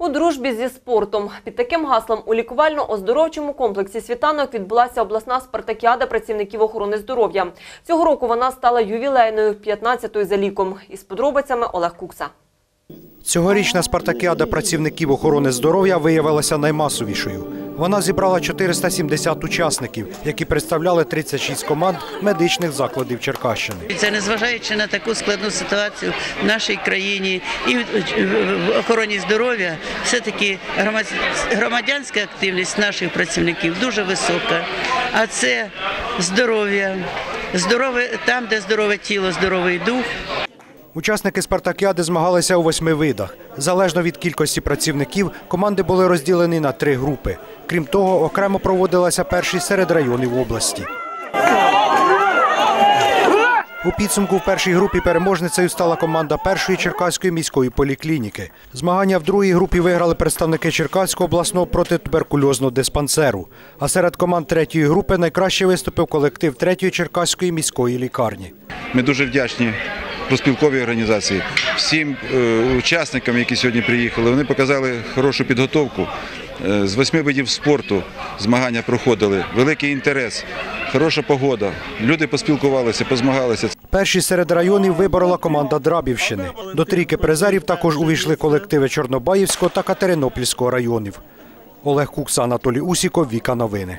У дружбі зі спортом під таким гаслом у лікувально-оздоровчому комплексі світанок відбулася обласна спартакіада працівників охорони здоров'я. Цього року вона стала ювілейною 15-ю за ліком. Із подробицями Олег Кукса. Цьогорічна спартакіада працівників охорони здоров'я виявилася наймасовішою. Вона зібрала 470 учасників, які представляли 36 команд медичних закладів Черкащини. Це незважаючи на таку складну ситуацію в нашій країні і в охороні здоров'я, все-таки громад- громадянська активність наших працівників дуже висока. А це здоров'я, здорове там, де здорове тіло, здоровий дух. Учасники спартакіади змагалися у восьми видах. Залежно від кількості працівників, команди були розділені на три групи. Крім того, окремо проводилася першість серед районів області. У підсумку в першій групі переможницею стала команда першої Черкаської міської поліклініки. Змагання в другій групі виграли представники Черкаського обласного протитуберкульозного диспансеру. А серед команд третьої групи найкраще виступив колектив третьої Черкаської міської лікарні. Ми дуже вдячні проспілковій організації, всім е, учасникам, які сьогодні приїхали. Вони показали хорошу підготовку. Е, З восьми видів спорту змагання проходили. Великий інтерес, хороша погода. Люди поспілкувалися, позмагалися. Перші серед районів виборола команда Драбівщини. До трійки призерів також увійшли колективи Чорнобаївського та Катеринопільського районів. Олег Кукса, Анатолій Усіков, Віка Новини.